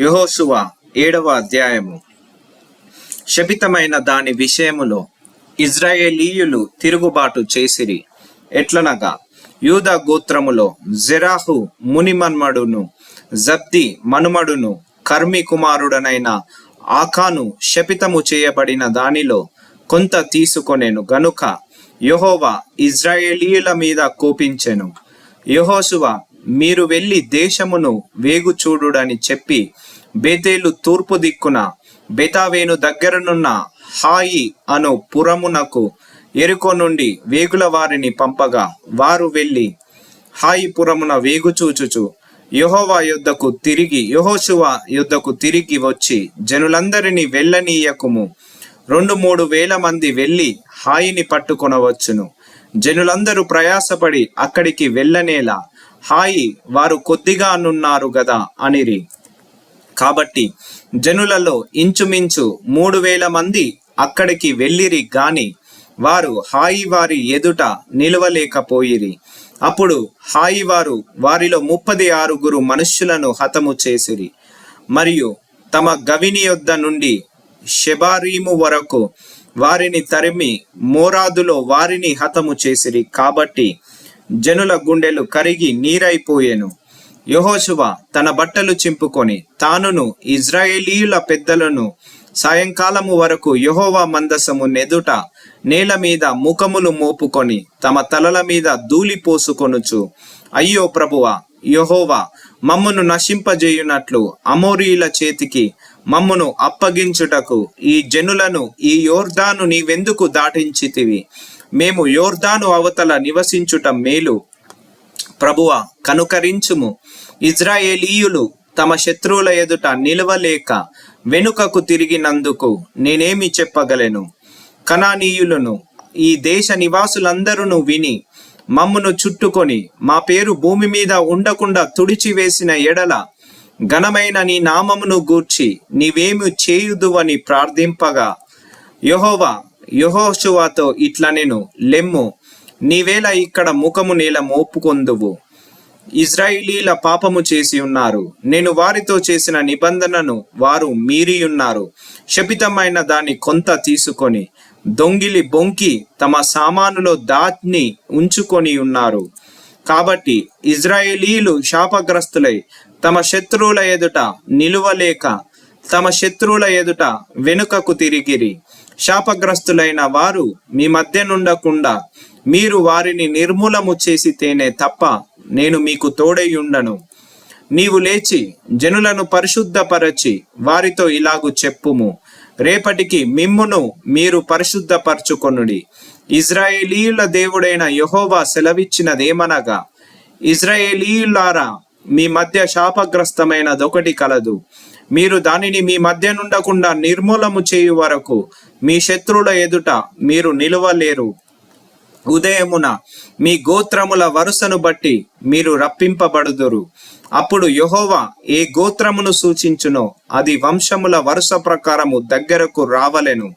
యెహోషువ ఏడవ అధ్యాయము. శపితమైన దాని విషయములో ఇజ్రాయేలీయులు తిరుగుబాటు చేసిరి. ఎట్లనగా యూద గోత్రములో జెరాహు మునిమన్మడును జబ్ది మనుమడును కర్మి కుమారుడనైన ఆకాను శపితము చేయబడిన దానిలో కొంత తీసుకొనేను. గనుక యహోవా ఇజ్రాయేలీయుల మీద కోపించెను. యహోసువ మీరు వెళ్ళి దేశమును వేగు చూడుడని చెప్పి బేతేలు తూర్పు దిక్కున బెతావేను దగ్గరనున్న హాయి అను పురమునకు ఎరుకో నుండి వేగుల వారిని పంపగా వారు వెళ్ళి హాయి పురమున వేగు చూచుచు యెహోవా యుద్ధకు తిరిగి యహోశువ యుద్ధకు తిరిగి వచ్చి జనులందరినీ వెళ్ళనీయకుము. రెండు మూడు వేల మంది వెళ్ళి హాయిని పట్టుకొనవచ్చును. జనులందరూ ప్రయాసపడి అక్కడికి వెళ్ళనేలా హాయి వారు కొద్దిగా నున్నారు గదా అనిరి. కాబట్టి జనులలో ఇంచుమించు మూడు వేల మంది అక్కడికి వెళ్ళిరి గాని వారు హాయి వారి ఎదుట నిలవలేకపోయిరి. అప్పుడు హాయి వారు వారిలో ముప్పది ఆరుగురు మనుష్యులను హతము చేసిరి. మరియు తమ గవిని యొద్ద నుండి షెబారీము వరకు వారిని తరిమి మోరాదులో వారిని హతము చేసిరి. కాబట్టి జనుల గుండెలు కరిగి నీరైపోయెను. యహోశువ తన బట్టలు చింపుకొని తానును ఇజ్రాయేలీయుల పెద్దలను సాయంకాలము వరకు యహోవా మందసము నెదుట నేల మీద ముఖములు మోపుకొని తమ తలల మీద ధూళి పోసుకొనుచు అయ్యో ప్రభువ యహోవా మమ్మును నశింపజేయునట్లు అమోరీల చేతికి మమ్మును అప్పగించుటకు ఈ జనులను ఈ యోర్దాను నీవెందుకు దాటించితివి? మేము యోర్దాను అవతల నివసించుట మేలు. ప్రభువ కనుకరించుము. ఇజ్రాయేలీయులు తమ శత్రువుల ఎదుట నిలవలేక వెనుకకు తిరిగినందుకు నేనేమి చెప్పగలను? కనానీయులను ఈ దేశ నివాసులందరూ విని మమ్మును చుట్టుకొని మా పేరు భూమి మీద ఉండకుండా తుడిచివేసిన ఎడల ఘనమైన నీ నామమును గూర్చి నీవేమి చేయుదువని ప్రార్థింపగా. యహోవా యెహోషువాతో ఇట్లా నేను లెమ్ము నీవేళ ఇక్కడ ముఖము నేల మోపుకొందువు. ఇజ్రాయిలీల పాపము చేసి ఉన్నారు. నేను వారితో చేసిన నిబంధనను వారు మీరి ఉన్నారు. శపితమైన దాన్ని కొంత తీసుకొని దొంగిలి బొంకి తమ సామానులో దాన్ని ఉంచుకొని ఉన్నారు. కాబట్టి ఇజ్రాయేలీలు శాపగ్రస్తులై తమ శత్రువుల ఎదుట నిలువలేక తమ శత్రువుల ఎదుట వెనుకకు తిరిగిరి. శాపగ్రస్తులైన వారు మీ మధ్య నుండకుండా మీరు వారిని నిర్మూలము చేసితేనే తప్ప నేను మీకు తోడై ఉండను నీవు లేచి జనులను పరిశుద్ధపరచి వారితో ఇలాగు చెప్పుము. రేపటికి మిమ్మును మీరు పరిశుద్ధపరచుకొనుడి. ఇజ్రాయేలీయుల దేవుడైన యహోవా సెలవిచ్చినదేమనగా ఇజ్రాయేలీయులారా మీ మధ్య శాపగ్రస్తమైనదొకటి కలదు. మీరు దానిని మీ మధ్య నుండకుండా నిర్మూలము చేయు వరకు మీ శత్రువుల ఎదుట మీరు నిలవలేరు. ఉదయమున మీ గోత్రముల వరుసను బట్టి మీరు రప్పింపబడుదురు. అప్పుడు యహోవా ఏ గోత్రమును సూచించునో అది వంశముల వరుస ప్రకారము దగ్గరకు రావలెను.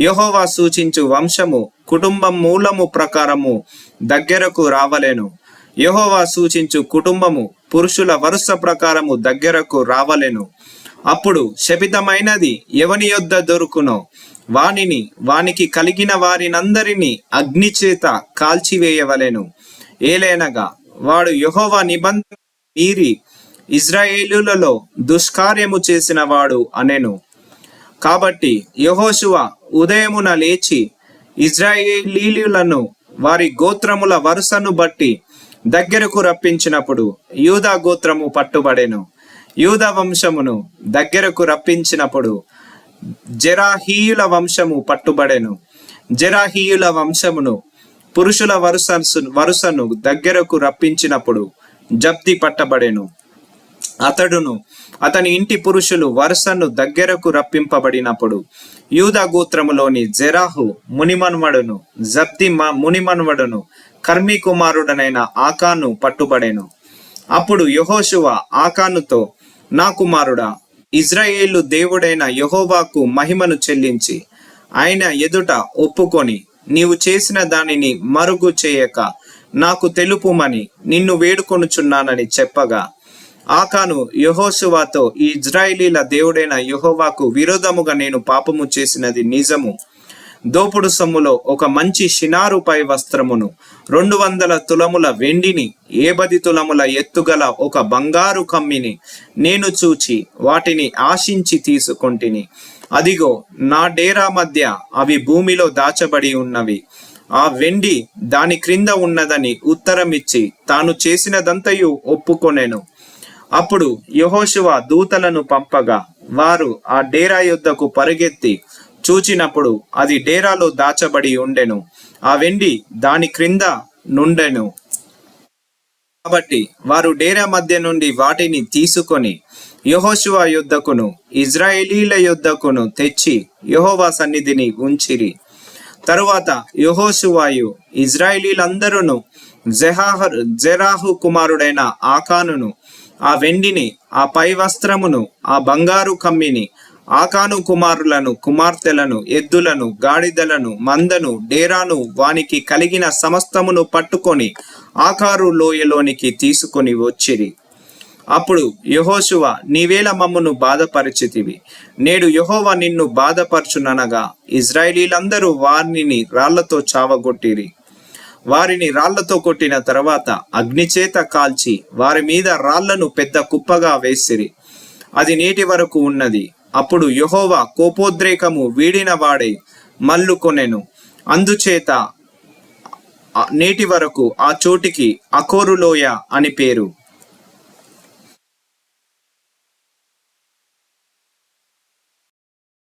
యహోవా సూచించు వంశము కుటుంబం మూలము ప్రకారము దగ్గరకు రావలెను. యహోవా సూచించు కుటుంబము పురుషుల వరుస ప్రకారము దగ్గరకు రావలెను. అప్పుడు శపితమైనది ఎవని యొద్ద దొరుకునో? వానిని వానికి కలిగిన వారినందరినీ అగ్ని చేత కాల్చివేయవలెను. ఏలేనగా వాడు యహోవ నిబంధన మీరి ఇజ్రాయేలులలో దుష్కార్యము చేసిన వాడు అనెను. కాబట్టి యహోశువ ఉదయమున లేచి ఇజ్రాయేలీలను వారి గోత్రముల వరుసను బట్టి దగ్గరకు రప్పించినప్పుడు యూదా గోత్రము పట్టుబడెను. యూద వంశమును దగ్గరకు రప్పించినప్పుడు జెరాహీయుల వంశము పట్టుబడెను. జెరాహీయుల వంశమును పురుషుల వరుస వరుసను దగ్గరకు రప్పించినప్పుడు జప్తి పట్టబడెను. అతడును అతని ఇంటి పురుషులు వరుసను దగ్గరకు రప్పింపబడినప్పుడు యూద గోత్రములోని జెరాహు మునిమన్వడును జబ్ది మునిమన్వడును కర్మీ కుమారుడనైన ఆకాను పట్టుబడెను. అప్పుడు యహోశువ ఆకానుతో నా కుమారుడా ఇజ్రాయేలు దేవుడైన యహోవాకు మహిమను చెల్లించి ఆయన ఎదుట ఒప్పుకొని నీవు చేసిన దానిని మరుగు చేయక నాకు తెలుపుమని నిన్ను వేడుకొనుచున్నానని చెప్పగా ఆకాను యహోశువాతో ఈ ఇజ్రాయిలీల దేవుడైన యహోవాకు విరోధముగా నేను పాపము చేసినది నిజము. దోపుడు సొమ్ములో ఒక మంచి షినారుపై వస్త్రమును రెండు వందల తులముల వెండిని ఏబది తులముల ఎత్తుగల ఒక బంగారు కమ్మిని నేను చూచి వాటిని ఆశించి తీసుకొంటిని. అదిగో నా డేరా మధ్య అవి భూమిలో దాచబడి ఉన్నవి. ఆ వెండి దాని క్రింద ఉన్నదని ఉత్తరమిచ్చి తాను చేసినదంతయు ఒప్పుకొనెను. అప్పుడు యహోశివ దూతలను పంపగా వారు ఆ డేరా యొద్దకు పరిగెత్తి చూచినప్పుడు అది డేరాలో దాచబడి ఉండెను. ఆ వెండి దాని క్రింద నుండెను. కాబట్టి వారు డేరా మధ్య నుండి వాటిని తీసుకొని యెహోషువ యుద్ధకును ఇజ్రాయేలీల యుద్ధకును తెచ్చి యహోవా సన్నిధిని ఉంచిరి. తరువాత యెహోషువాయు ఇజ్రాయేలీలందరూ జెహాహర్ జెరాహు కుమారుడైన ఆకానును ఆ వెండిని ఆ పై వస్త్రమును ఆ బంగారు కమ్మిని ఆకాను కుమారులను కుమార్తెలను ఎద్దులను గాడిదలను మందను డేరాను వానికి కలిగిన సమస్తమును పట్టుకొని ఆకారు లోయలోనికి తీసుకొని వచ్చిరి. అప్పుడు యహోశువ నీవేళ మమ్మను బాధపరిచితివి. నేడు యహోవ నిన్ను బాధపరచుననగా ఇజ్రాయేలీలందరూ వారిని రాళ్ళతో చావగొట్టిరి. వారిని రాళ్ళతో కొట్టిన తర్వాత అగ్నిచేత కాల్చి వారి మీద రాళ్ళను పెద్ద కుప్పగా వేసిరి. అది నేటి వరకు ఉన్నది. అప్పుడు యెహోవా కోపోద్రేకము వీడిన వాడై మల్లుకొనెను అందుచేత నేటి వరకు ఆ చోటికి అకోరులోయ అని పేరు.